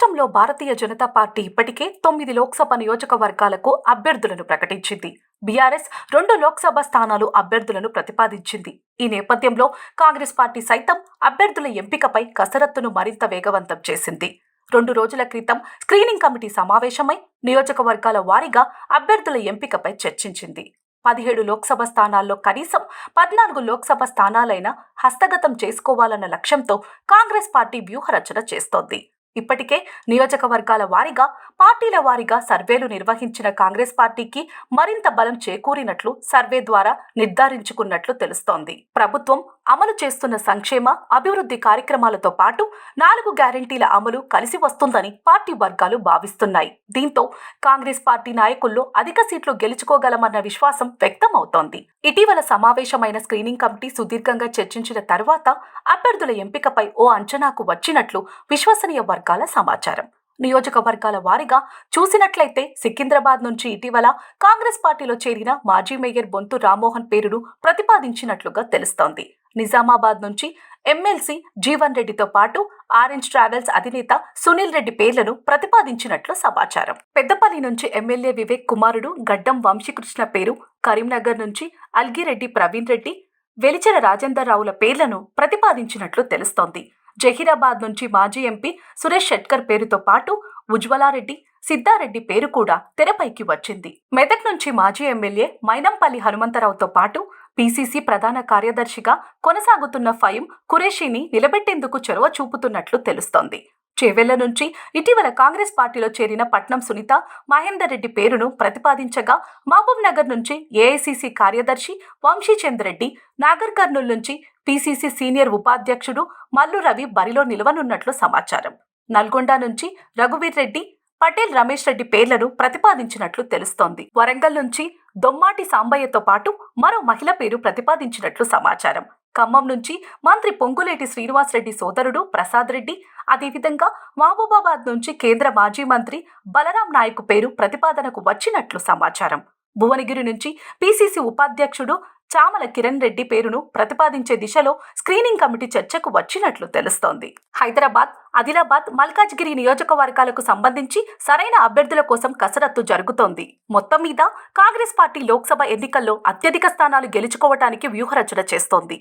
రాష్ట్రంలో భారతీయ జనతా పార్టీ ఇప్పటికే తొమ్మిది లోక్సభ నియోజకవర్గాలకు అభ్యర్థులను ప్రకటించింది. బీఆర్ఎస్ రెండు లోక్సభ స్థానాలు అభ్యర్థులను ప్రతిపాదించింది. ఈ నేపథ్యంలో కాంగ్రెస్ పార్టీ సైతం అభ్యర్థుల ఎంపికపై కసరత్తును మరింత వేగవంతం చేసింది. రెండు రోజుల క్రితం స్క్రీనింగ్ కమిటీ సమావేశమై నియోజకవర్గాల వారీగా అభ్యర్థుల ఎంపికపై చర్చించింది. పదిహేడు లోక్సభ స్థానాల్లో కనీసం పద్నాలుగు లోక్సభ స్థానాలైనా హస్తగతం చేసుకోవాలన్న లక్ష్యంతో కాంగ్రెస్ పార్టీ వ్యూహరచన చేస్తోంది. ఇప్పటికే నియోజకవర్గాల వారీగా పార్టీల వారీగా సర్వేలు నిర్వహించిన కాంగ్రెస్ పార్టీకి మరింత బలం చేకూరినట్లు సర్వే ద్వారా నిర్ధారించుకున్నట్లు తెలుస్తోంది. ప్రభుత్వం అమలు చేస్తున్న సంక్షేమ అభివృద్ధి కార్యక్రమాలతో పాటు నాలుగు గ్యారంటీల అమలు కలిసి వస్తుందని పార్టీ వర్గాలు భావిస్తున్నాయి. దీంతో కాంగ్రెస్ పార్టీ నాయకుల్లో అధిక సీట్లు గెలుచుకోగలమన్న విశ్వాసం వ్యక్తమవుతోంది. ఇటీవల సమావేశమైన స్క్రీనింగ్ కమిటీ సుదీర్ఘంగా చర్చించిన తర్వాత అభ్యర్థుల ఎంపికపై ఓ అంచనాకు వచ్చినట్లు విశ్వసనీయ వర్గాల సమాచారం. నియోజకవర్గాల వారీగా చూసినట్లయితే సికింద్రాబాద్ నుంచి ఇటీవల కాంగ్రెస్ పార్టీలో చేరిన మాజీ మేయర్ బొంతు రామ్మోహన్ పేరును ప్రతిపాదించినట్లుగా తెలుస్తోంది. నిజామాబాద్ నుంచి ఎమ్మెల్సీ జీవన్ రెడ్డితో పాటు ఆరెంజ్ ట్రావెల్స్ అధినేత సునీల్ రెడ్డి పేర్లను ప్రతిపాదించినట్లు సమాచారం. పెద్దపల్లి నుంచి ఎమ్మెల్యే వివేక్ కుమారుడు గడ్డం వంశీకృష్ణ పేరు కరీంనగర్ నుంచి అల్గిరెడ్డి ప్రవీణ్ రెడ్డి వెలిచెల రాజేందర్ రావుల పేర్లను ప్రతిపాదించినట్లు తెలుస్తోంది. జహీరాబాద్ నుంచి మాజీ ఎంపీ సురేష్ షెట్కర్ పేరుతో పాటు ఉజ్వలారెడ్డి సిద్ధారెడ్డి పేరు కూడా తెరపైకి వచ్చింది. మెదక్ నుంచి మాజీ ఎమ్మెల్యే మైనంపల్లి హనుమంతరావుతో పాటు పీసీసీ ప్రధాన కార్యదర్శిగా కొనసాగుతున్న ఫయం ఖురేషీని నిలబెట్టేందుకు చొరవ చూపుతున్నట్లు తెలుస్తోంది. చేవెళ్ళ నుంచి ఇటీవల కాంగ్రెస్ పార్టీలో చేరిన పట్నం సునీత మహేందర్ రెడ్డి పేరును ప్రతిపాదించగా మహబూబ్ నగర్ నుంచి ఏఐసీసీ కార్యదర్శి వంశీచంద్ రెడ్డి నాగర్ కర్నూల్ నుంచి పీసీసీ సీనియర్ ఉపాధ్యక్షుడు మల్లు రవి బరిలో నిలవనున్నట్లు సమాచారం. నల్గొండ నుంచి రఘువీర్ రెడ్డి పటేల్ రమేష్ రెడ్డి పేర్లను ప్రతిపాదించినట్లు తెలుస్తోంది. వరంగల్ నుంచి దొమ్మాటి సాంబయ్యతో పాటు మరో మహిళ పేరు ప్రతిపాదించినట్లు సమాచారం. ఖమ్మం నుంచి మంత్రి పొంగులేటి శ్రీనివాసరెడ్డి సోదరుడు ప్రసాద్ రెడ్డి అదేవిధంగా మహబూబాబాద్ నుంచి కేంద్ర మాజీ మంత్రి బలరాం నాయక్ పేరు ప్రతిపాదనకు వచ్చినట్లు సమాచారం. భువనగిరి నుంచి పీసీసీ ఉపాధ్యక్షుడు చామల కిరణ్ రెడ్డి పేరును ప్రతిపాదించే దిశలో స్క్రీనింగ్ కమిటీ చర్చకు వచ్చినట్లు తెలుస్తోంది. హైదరాబాద్ ఆదిలాబాద్ మల్కాజ్గిరి నియోజకవర్గాలకు సంబంధించి సరైన అభ్యర్థుల కోసం కసరత్తు జరుగుతోంది. మొత్తం మీద కాంగ్రెస్ పార్టీ లోక్సభ ఎన్నికల్లో అత్యధిక స్థానాలు గెలుచుకోవటానికి వ్యూహరచన చేస్తోంది.